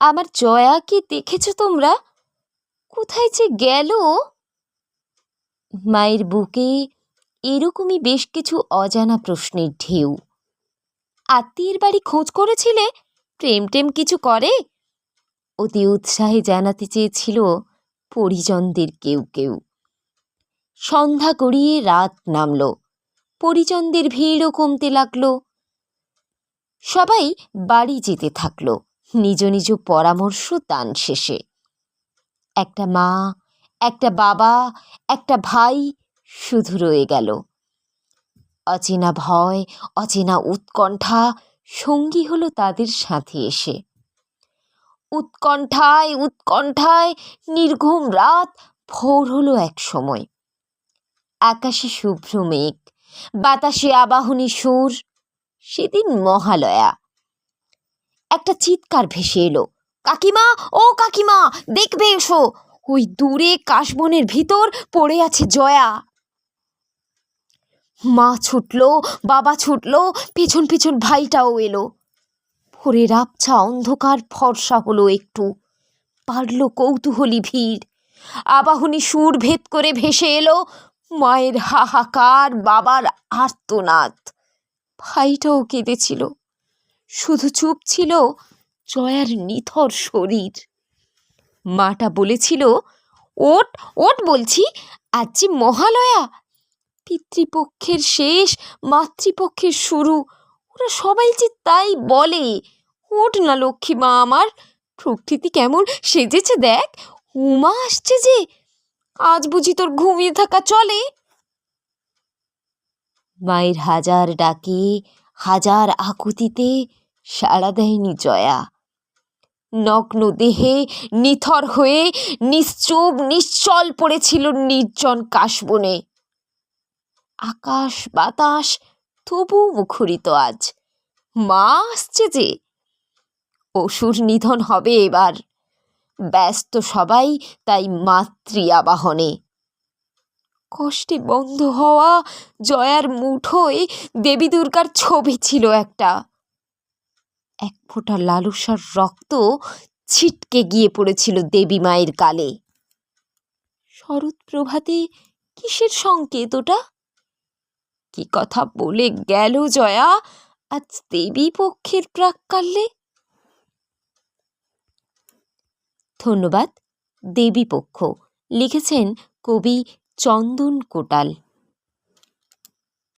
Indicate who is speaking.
Speaker 1: আমার জয়া জয়াকে দেখেছ তোমরা? কোথায় যে গেল? মায়ের বুকে এরকমই বেশ কিছু অজানা প্রশ্নের ঢেউ। আত্মীয়ের বাড়ি খোঁজ করেছিলে? প্রেম টেম কিছু করে? অতি উৎসাহে জানাতে চেয়েছিল পরিজনদের কেউ কেউ। সন্ধ্যা গড়িয়ে রাত নামল। পরিজনদের ভিড়ও কমতে লাগল। সবাই বাড়ি যেতে থাকল। নিজ নিজ পরামর্শ দান শেষে। একটা মা, একটা বাবা, একটা ভাই শুধু রয়ে গেল। অচেনা ভয়, অচেনা উৎকণ্ঠা সঙ্গী হলো তাদের সাথে এসে। উৎকণ্ঠায় উৎকণ্ঠায় নির্ঘুম রাত ভোর হলো এক সময়। আকাশে শুভ্র মেঘ, বাতাসে আবাহনী সুর, সেদিন মহালয়া। একটা চিৎকার ভেসে এলো। কাকিমা, ও কাকিমা, দেখবে এসো। ওই দূরে কাশবনের ভিতর পড়ে আছে জয়া। মা ছুটলো, বাবা ছুটলো, পেছন পেছন ভাইটাও এলো। ভোরের আবছা অন্ধকার, ফর্সা হলো একটু। পারল কৌতূহলী ভিড়। আবাহনী সুর ভেদ করে ভেসে এলো, মায়ের হাহাকার, বাবার আর্তনাদ। ভাইটাও কেঁদেছিল। শুধু চুপ ছিল জয়ার নিথর শরীর। মাটা বলেছিল, ওট ওট বলছি, আজ যে মহালয়া। পিতৃপক্ষের শেষ, মাতৃপক্ষের শুরু। ওরা সবাই যে তাই বলে। ওট না লক্ষ্মী মা আমার, প্রকৃতি কেমন সেজেছে দেখ, উমা আসছে যে। আজ বুঝি তোর ঘুমিয়ে থাকা চলে। মায়ের হাজার ডাকে হাজার আকুতিতে সাড়া দেয়নি জয়া। নগ্ন দেহে নিথর হয়ে নিশ্চুপ, নিশ্চল পড়েছিল নির্জন কাশবনে। আকাশ বাতাস তবু মুখরিত আজ। মা আসছে যে। অসুর নিধন হবে এবার। ব্যস্ত সবাই তাই মাতৃ আবাহনে। কষ্টে বন্ধ হওয়া জয়ার মুঠোয় দেবী দুর্গার ছবি ছিল একটা। এক ফোঁটা লালুসার রক্ত ছিটকে গিয়ে পড়েছিল দেবী মায়ের গালে শরৎ প্রভাতে কিসের সংকেত ওটা? কি কথা বলে গেল জয়া আজ দেবী পক্ষের প্রাক্কালে? ধন্যবাদ, দেবী পক্ষ। লিখেছেন কবি চন্দন কোটাল।